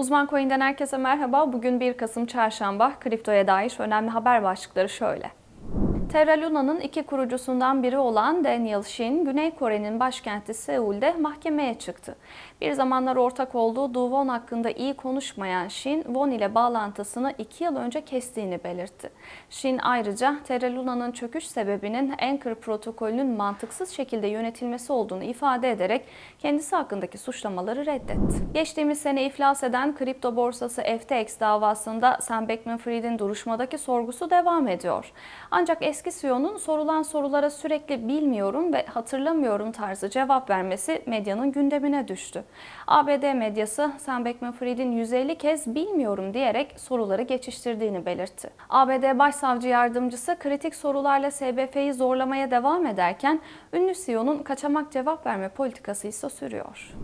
Uzman Coin'den herkese merhaba. Bugün 1 Kasım Çarşamba. Kriptoya dair önemli haber başlıkları şöyle. Terra Luna'nın iki kurucusundan biri olan Daniel Shin, Güney Kore'nin başkenti Seul'de mahkemeye çıktı. Bir zamanlar ortak olduğu Du Won hakkında iyi konuşmayan Shin, Won ile bağlantısını iki yıl önce kestiğini belirtti. Shin ayrıca Terra Luna'nın çöküş sebebinin Anchor protokolünün mantıksız şekilde yönetilmesi olduğunu ifade ederek kendisi hakkındaki suçlamaları reddetti. Geçtiğimiz sene iflas eden kripto borsası FTX davasında Sam Bankman-Fried'in duruşmadaki sorgusu devam ediyor. Ancak eski CEO'nun sorulan sorulara sürekli bilmiyorum ve hatırlamıyorum tarzı cevap vermesi medyanın gündemine düştü. ABD medyası Sam Bankman-Fried'in 150 kez bilmiyorum diyerek soruları geçiştirdiğini belirtti. ABD Başsavcı Yardımcısı kritik sorularla SBF'yi zorlamaya devam ederken ünlü CEO'nun kaçamak cevap verme politikası ise sürüyor.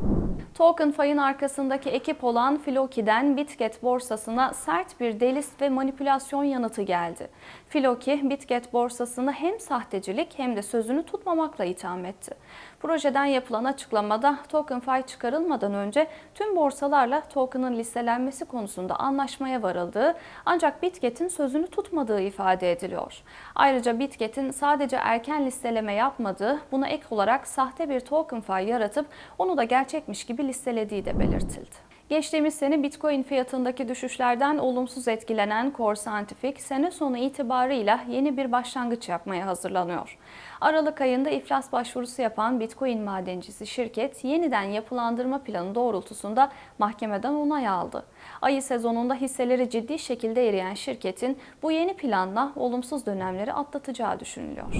Token fayın arkasındaki ekip olan Filoki'den Bitget borsasına sert bir delist ve manipülasyon yanıtı geldi. Filoki, Bitget borsasını hem sahtecilik hem de sözünü tutmamakla itham etti. Projeden yapılan açıklamada token fay çıkarılmadan önce tüm borsalarla token'ın listelenmesi konusunda anlaşmaya varıldığı ancak Bitget'in sözünü tutmadığı ifade ediliyor. Ayrıca Bitget'in sadece erken listeleme yapmadığı, buna ek olarak sahte bir token fay yaratıp onu da gerçekmiş gibi listelediği de belirtildi. Geçtiğimiz sene Bitcoin fiyatındaki düşüşlerden olumsuz etkilenen Core Scientific sene sonu itibarıyla yeni bir başlangıç yapmaya hazırlanıyor. Aralık ayında iflas başvurusu yapan Bitcoin madencisi şirket yeniden yapılandırma planı doğrultusunda mahkemeden onay aldı. Ayı sezonunda hisseleri ciddi şekilde eriyen şirketin bu yeni planla olumsuz dönemleri atlatacağı düşünülüyor.